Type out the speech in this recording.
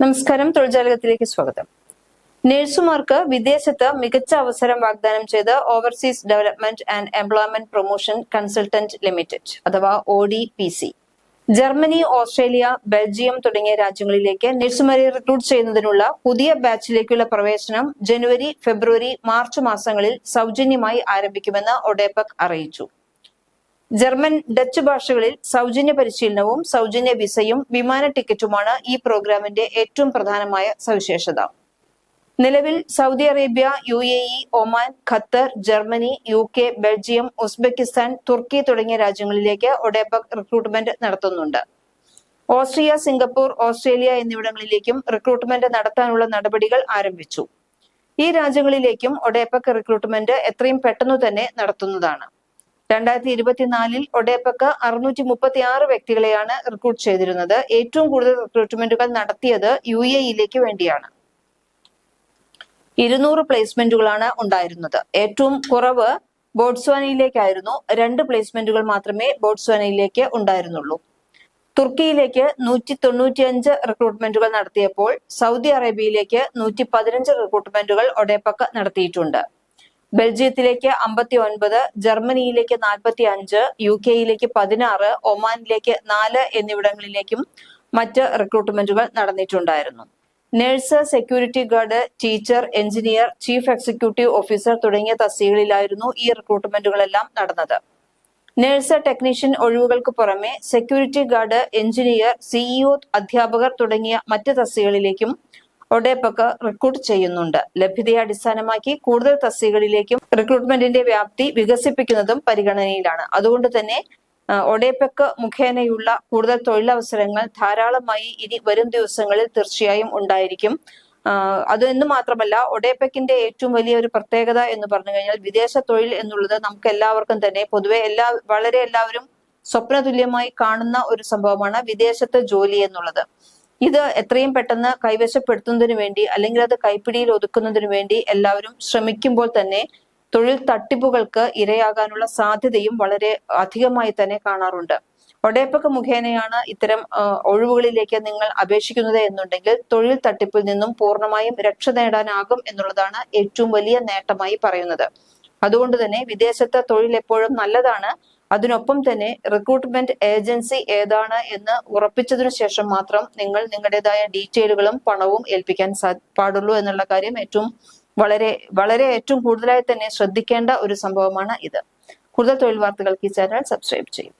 നമസ്കാരം തൊഴിൽജാലകത്തിലേക്ക് സ്വാഗതം. നഴ്സുമാർക്ക് വിദേശത്ത് മികച്ച അവസരം വാഗ്ദാനം ചെയ്ത് overseas development and employment promotion consultant limited അഥവാ O D P C Germany Australia Belgium തുടങ്ങിയ രാജ്യങ്ങളിലേക്ക് നഴ്സുമാരെ റിക്രൂട്ട് ചെയ്യുന്നതിനുള്ള പുതിയ ബാച്ചിലേക്കുള്ള പ്രവേശനം ജനുവരി ഫെബ്രുവരി മാർച്ച് മാസങ്ങളിൽ സൗജന്യമായി ആരംഭിക്കുമെന്ന് ഒഡേപക് അറിയിച്ചു. ജർമ്മൻ ഡച്ച് ഭാഷകളിൽ സൗജന്യ പരിശീലനവും സൗജന്യ വിസയും വിമാന ടിക്കറ്റുമാണ് ഈ പ്രോഗ്രാമിന്റെ ഏറ്റവും പ്രധാനമായ സവിശേഷത. നിലവിൽ Saudi Arabia U A E Oman Qatar Germany U K Belgium Uzbekistan തുർക്കി തുടങ്ങിയ രാജ്യങ്ങളിലേക്ക് ഒഡേപക് റിക്രൂട്ട്മെന്റ് നടത്തുന്നുണ്ട്. ഓസ്ട്രിയ സിംഗപ്പൂർ ഓസ്ട്രേലിയ എന്നിവിടങ്ങളിലേക്കും റിക്രൂട്ട്മെന്റ് നടത്താനുള്ള നടപടികൾ ആരംഭിച്ചു. ഈ രാജ്യങ്ങളിലേക്കും ഒഡേപക് റിക്രൂട്ട്മെന്റ് എത്രയും പെട്ടെന്ന് തന്നെ നടത്തുന്നതാണ്. രണ്ടായിരത്തി ഇരുപത്തിനാലിൽ ഒഡേപ്പക്ക് അറുന്നൂറ്റി മുപ്പത്തി ആറ് വ്യക്തികളെയാണ് റിക്രൂട്ട് ചെയ്തിരുന്നത്. ഏറ്റവും കൂടുതൽ റിക്രൂട്ട്മെന്റുകൾ നടത്തിയത് യു എ ഇയിലേക്ക് വേണ്ടിയാണ്. ഇരുന്നൂറ് പ്ലേസ്മെന്റുകളാണ് ഉണ്ടായിരുന്നത്. ഏറ്റവും കുറവ് ബോട്സ്വാനയിലേക്കായിരുന്നു. രണ്ട് പ്ലേസ്മെന്റുകൾ മാത്രമേ ബോട്സ്വാനയിലേക്ക് ഉണ്ടായിരുന്നുള്ളൂ. തുർക്കിയിലേക്ക് നൂറ്റി തൊണ്ണൂറ്റിയഞ്ച് റിക്രൂട്ട്മെന്റുകൾ നടത്തിയപ്പോൾ സൗദി അറേബ്യയിലേക്ക് നൂറ്റി പതിനഞ്ച് റിക്രൂട്ട്മെന്റുകൾ ഒഡേപ്പക്ക് നടത്തിയിട്ടുണ്ട്. ബെൽജിയത്തിലേക്ക് അമ്പത്തി ഒൻപത് ജർമ്മനിയിലേക്ക് നാൽപ്പത്തി അഞ്ച് യു കെയിലേക്ക് പതിനാറ് ഒമാനിലേക്ക് നാല് എന്നിവിടങ്ങളിലേക്കും മറ്റ് റിക്രൂട്ട്മെന്റുകൾ നടന്നിട്ടുണ്ടായിരുന്നു. Nurse security guard teacher engineer chief executive officer തുടങ്ങിയ തസ്തികകളിലായിരുന്നു ഈ റിക്രൂട്ട്മെന്റുകളെല്ലാം നടന്നത്. നഴ്സ് ടെക്നീഷ്യൻ ഒഴിവുകൾക്ക് പുറമെ സെക്യൂരിറ്റി ഗാർഡ് എഞ്ചിനീയർ സിഇഒ അധ്യാപകർ തുടങ്ങിയ മറ്റ് തസ്തികകളിലേക്കും ഒഡേപക്ക് റിക്രൂട്ട് ചെയ്യുന്നുണ്ട്. ലഭ്യതയെ അടിസ്ഥാനമാക്കി കൂടുതൽ തസ്തികളിലേക്കും റിക്രൂട്ട്മെന്റിന്റെ വ്യാപ്തി വികസിപ്പിക്കുന്നതും പരിഗണനയിലാണ്. അതുകൊണ്ട് തന്നെ ഒഡേപ്പക്ക് മുഖേനയുള്ള കൂടുതൽ തൊഴിലവസരങ്ങൾ ധാരാളമായി ഇനി വരും ദിവസങ്ങളിൽ തീർച്ചയായും ഉണ്ടായിരിക്കും. അത് എന്ന് മാത്രമല്ല ഒഡേപെക്കിന്റെ ഏറ്റവും വലിയ ഒരു പ്രത്യേകത എന്ന് പറഞ്ഞു കഴിഞ്ഞാൽ വിദേശ തൊഴിൽ എന്നുള്ളത് നമുക്ക് എല്ലാവർക്കും തന്നെ പൊതുവെ എല്ലാ വളരെ എല്ലാവരും സ്വപ്നതുല്യമായി കാണുന്ന ഒരു സംഭവമാണ് വിദേശത്തെ ജോലി എന്നുള്ളത്. ഇത് എത്രയും പെട്ടെന്ന് കൈവശപ്പെടുത്തുന്നതിന് വേണ്ടി അല്ലെങ്കിൽ അത് കൈപ്പിടിയിൽ ഒതുക്കുന്നതിന് വേണ്ടി എല്ലാവരും ശ്രമിക്കുമ്പോൾ തന്നെ തൊഴിൽ തട്ടിപ്പുകൾക്ക് ഇരയാകാനുള്ള സാധ്യതയും വളരെ അധികമായി തന്നെ കാണാറുണ്ട്. ഒടയപ്പൊക്കെ മുഖേനയാണ് ഇത്തരം ഒഴിവുകളിലേക്ക് നിങ്ങൾ അപേക്ഷിക്കുന്നത് എന്നുണ്ടെങ്കിൽ തൊഴിൽ തട്ടിപ്പിൽ നിന്നും പൂർണമായും രക്ഷ നേടാനാകും എന്നുള്ളതാണ് ഏറ്റവും വലിയ നേട്ടമായി പറയുന്നത്. അതുകൊണ്ട് തന്നെ വിദേശത്തെ തൊഴിൽ എപ്പോഴും നല്ലതാണ്. അതിനൊപ്പം തന്നെ റിക്രൂട്ട്മെന്റ് ഏജൻസി ഏതാണ് എന്ന് ഉറപ്പിച്ചതിനു ശേഷം മാത്രം നിങ്ങൾ നിങ്ങളുടേതായ ഡീറ്റെയിലുകളും പണവും ഏൽപ്പിക്കാൻ പാടുള്ളൂ എന്നുള്ള കാര്യം ഏറ്റവും വളരെ വളരെ ഏറ്റവും കൂടുതലായി തന്നെ ശ്രദ്ധിക്കേണ്ട ഒരു സംഭവമാണ് ഇത്. കൂടുതൽ തൊഴിൽ വാർത്തകൾക്ക് ഈ ചാനൽ സബ്സ്ക്രൈബ് ചെയ്യും.